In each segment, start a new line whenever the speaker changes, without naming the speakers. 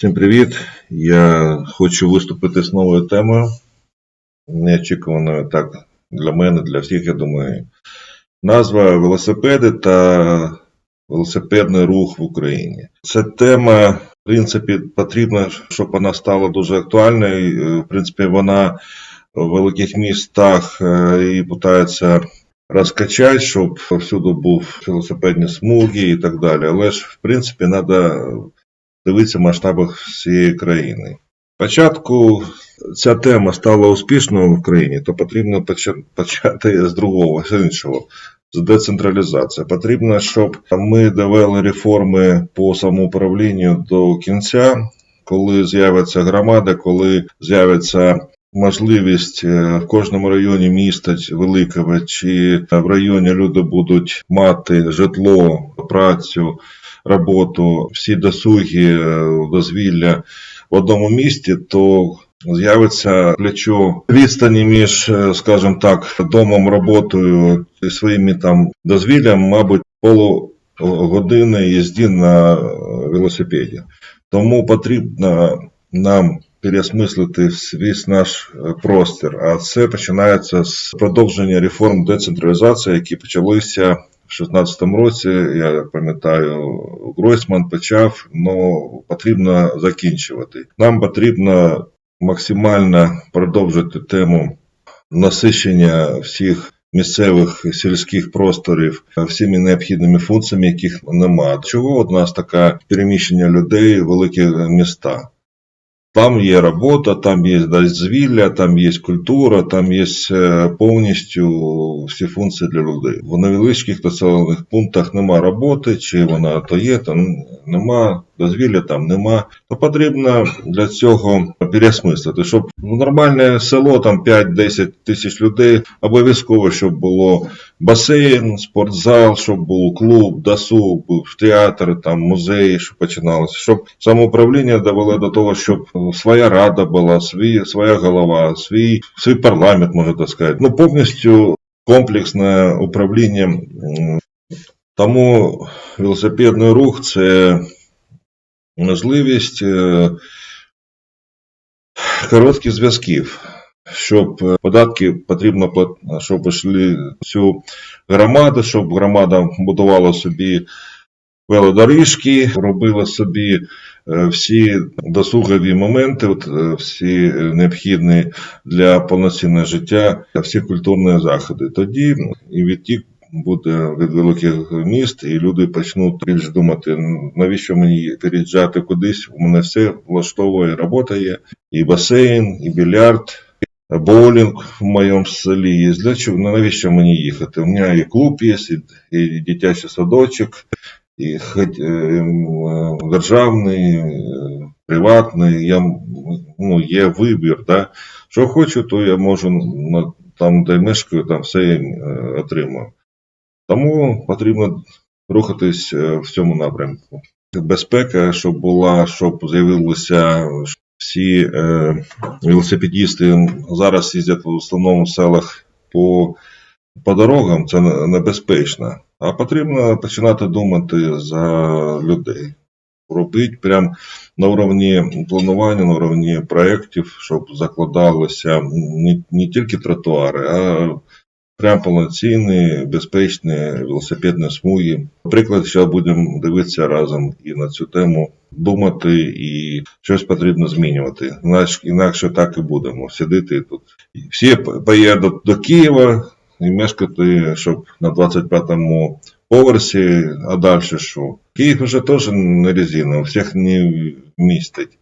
Всім привіт! Я хочу виступити з новою темою, неочікуваною так для мене, для всіх, я думаю. Назва велосипеди та велосипедний рух в Україні. Ця тема, в принципі, потрібна, щоб вона стала дуже актуальною. В принципі, вона в великих містах е, і питається розкачати, щоб всюди був велосипедні смуги і так далі. Але ж, в принципі, треба дивитися в масштабах всієї країни. Спочатку ця тема стала успішною в країні, то потрібно почати з другого, з іншого, з децентралізації. Потрібно, щоб ми довели реформи по самоуправлінню до кінця, коли з'явиться громада, коли з'явиться можливість е, в кожному районі міста великого чи в районі люди будуть мати житло, працю, роботу, всі досуги, е, дозвілля в одному місті, то з'явиться плечо відстані між, е, скажімо так, домом, роботою і своїми там дозвіллям, мабуть, полугодини їзді на е, велосипеді. Тому потрібно нам переосмислити весь наш простір. А це починається з продовження реформ децентралізації, які почалися 2016 році. Я пам'ятаю, Гройсман почав, але потрібно закінчувати. Нам потрібно максимально продовжити тему насичення всіх. Місцевих сільських просторів всіми необхідними функціями, яких немає. Чого у нас таке переміщення людей в великі міста? Там є робота, там є дозвілля, там є культура, там є е, повністю всі функції для людей. В невеличких населених пунктах нема роботи, чи вона то є, то нема, дозвілля там нема. То потрібно для цього переосмислити, щоб нормальне село, там 5-10 тисяч людей, обов'язково, щоб було басейн, спортзал, щоб був клуб, досуг, театр, там музеї, щоб починалося, щоб самоуправління довело до того, щоб своя рада була, свій, своя голова, свій, свій парламент, можна так сказати. Ну, повністю комплексне управління. Тому велосипедний рух це можливість е, коротких зв'язків. Щоб е, податки потрібно щоб йшли цю громаду, щоб громада будувала собі велодоріжки, робила собі е, всі досугові моменти, от, всі необхідні для повноцінного життя, всі культурні заходи. Тоді і відтік буде від великих міст, і люди почнуть більш думати, навіщо мені переїжджати кудись, у мене все влаштовує, робота є, і басейн, і більярд. Боулінг в моєму селі є. Для чого? Ну, навіщо мені їхати? У мене і клуб є, і, і дитячий садочок, і е, е, державний, е, приватний. Я, ну, є вибір. Да? Що хочу, то я можу на, там, де мешкаю, там все е, отримую. Тому потрібно рухатись е, в цьому напрямку. Безпека, щоб була, щоб з'явилися всі е, велосипедісти зараз їздять в основному селах по, по дорогам, це небезпечно. А потрібно починати думати за людей. Робити прямо на уровні планування, на уровні проєктів, щоб закладалися не, не тільки тротуари, а прям повноцінні, безпечні велосипедні смуги. Наприклад, зараз будемо дивитися разом і на цю тему, думати і щось потрібно змінювати. Інакше, інакше так і будемо сидіти тут. Всі по- поїдуть до Києва і мешкати, щоб на 25-му поверсі, а далі що? Київ вже теж не резина, всіх не містить.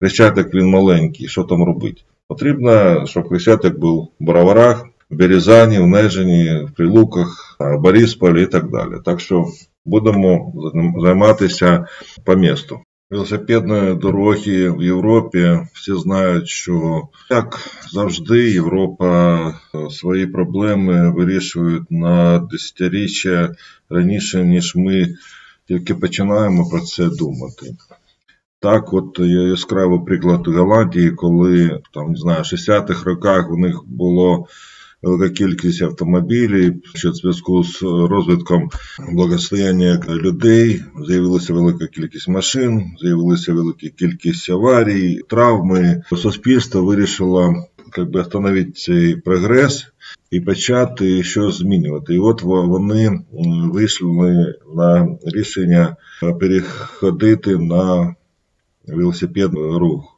Хрещатик він маленький, що там робити? Потрібно, щоб Хрещатик був в Броварах, в Березані, в Нежині, в Прилуках, Борисполі і так далі. Так що будемо займатися по місту. Велосипедної дороги в Європі всі знають, що як завжди Європа е, свої проблеми вирішує на десятиріччя раніше, ніж ми тільки починаємо про це думати. Так, от є яскравий приклад Голландії, коли там не знаю, в 60-х роках у них було велика кількість автомобілів, що в зв'язку з розвитком благосостояння людей з'явилася велика кількість машин, з'явилася велика кількість аварій, травми. Суспільство вирішило как би, остановити цей прогрес і почати щось змінювати. І от вони вийшли на рішення переходити на велосипедний рух.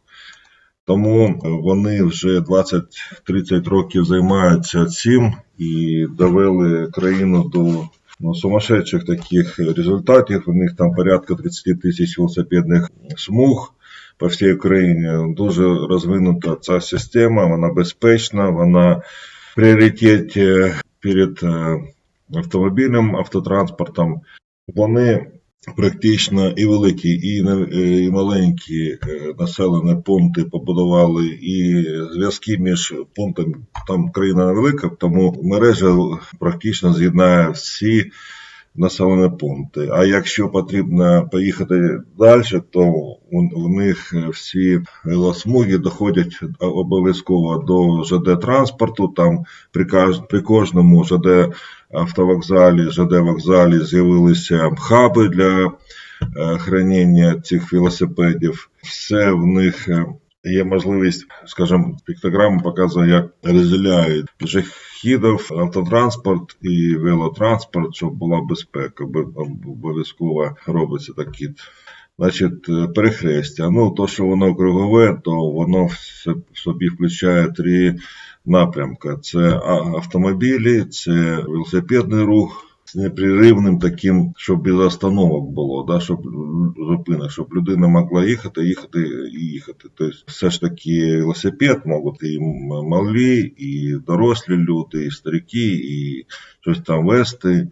Тому вони вже 20-30 років займаються цим і довели країну до ну, сумасшедших таких результатів. У них там порядка 30 тисяч велосипедних смуг по всій Україні. Дуже розвинута ця система, вона безпечна, вона в пріоритеті перед е, автомобілем, автотранспортом. Вони практично і великі, і, е, і маленькі е, населені пункти побудували, і зв'язки між пунктами, там країна невелика, тому мережа практично з'єднає всі населені пункти. А якщо потрібно поїхати далі, то у, них всі велосмуги доходять обов'язково до ЖД транспорту. Там при кожному ЖД автовокзалі, ЖД вокзалі з'явилися хаби для е, хранення цих велосипедів. Все в них е, є можливість, скажімо, піктограма показує, як розділяють пішохідів, автотранспорт і велотранспорт, щоб була безпека. Бо Обов'язково робиться такі. Значить, перехрестя. Ну, то, що воно кругове, то воно в собі включає три напрямки: це автомобілі, це велосипедний рух з непреривним таким, щоб без остановок було, да, щоб зупинок, щоб людина могла їхати, їхати і їхати. Тобто, все ж таки велосипед можуть і малі, і дорослі люди, і старики, і щось там вести,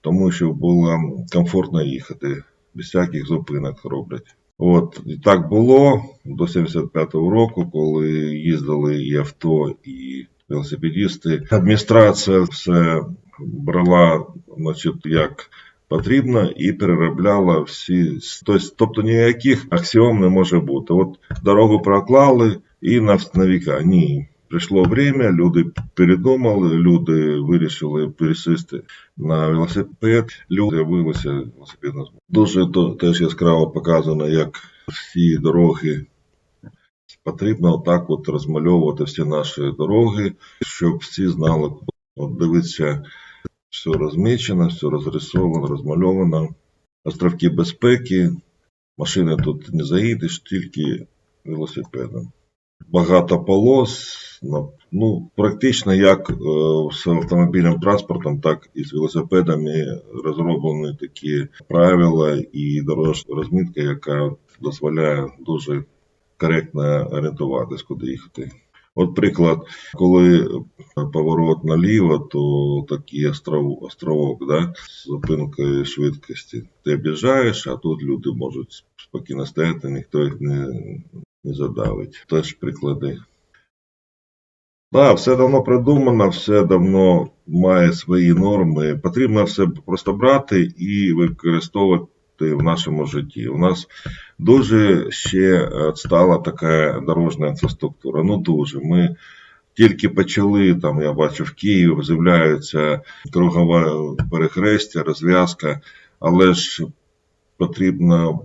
тому що було комфортно їхати без всяких зупинок роблять. От і так було до 75-го року, коли їздили і авто, і велосипедісти. Адміністрація все брала, значить, як потрібно, і переробляла всі. Тобто, тобто ніяких аксіом не може бути. От дорогу проклали і на, віка. Ні. Прийшло время, люди передумали, люди вирішили пересісти на велосипед, люди з'явилися велосипедна змога. Дуже то, теж яскраво показано, як всі дороги потрібно отак от розмальовувати всі наші дороги, щоб всі знали, от дивіться, все розмічено, все розрисовано, розмальовано. Островки безпеки, машини тут не заїдеш, тільки велосипедом. Багато полос, ну, практично як з автомобільним транспортом, так і з велосипедами розроблені такі правила і дорожня розмітка, яка дозволяє дуже коректно орієнтуватись, куди їхати. От приклад, коли поворот наліво, то такий остров, островок, да, з зупинкою швидкості. Ти об'їжджаєш, а тут люди можуть спокійно стояти, ніхто їх не, не задавить. Теж приклади. Так, все давно придумано, все давно має свої норми. Потрібно все просто брати і використовувати в нашому житті. У нас дуже ще стала така дорожня інфраструктура. Ну дуже. Ми тільки почали, там я бачу в Києві з'являються кругове перехрестя, розв'язка, але ж потрібно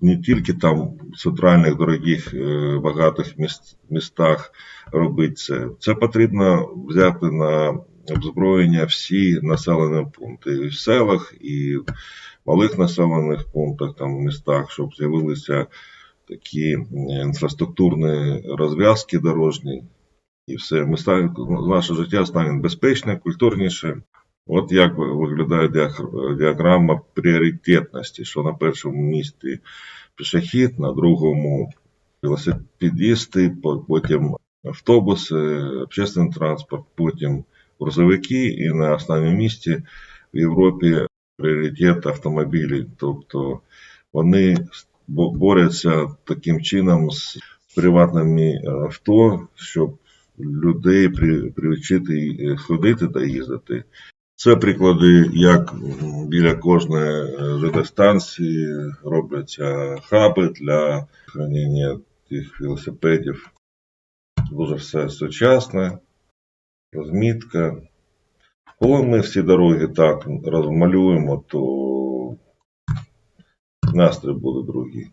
не тільки там в центральних дорогих е, багатих міст, містах робити це. Це потрібно взяти на озброєння всі населені пункти і в селах, і малих населених пунктах, там в містах, щоб з'явилися такі е, інфраструктурні розв'язки дорожні. І все, ми станемо, наше життя стане безпечне, культурніше. От як виглядає діаграма пріоритетності, що на першому місці пішохід, на другому велосипедісти, потім автобуси, общественний транспорт, потім грузовики, і на останньому місці в Європі пріоритет автомобілів. Тобто вони борються таким чином з приватними авто, щоб людей привчити е, ходити та їздити. Це приклади, як біля кожної е, робляться хаби для хранення тих велосипедів. Дуже все сучасне. розмітка. Коли ми всі дороги так розмалюємо, то настрій буде другий.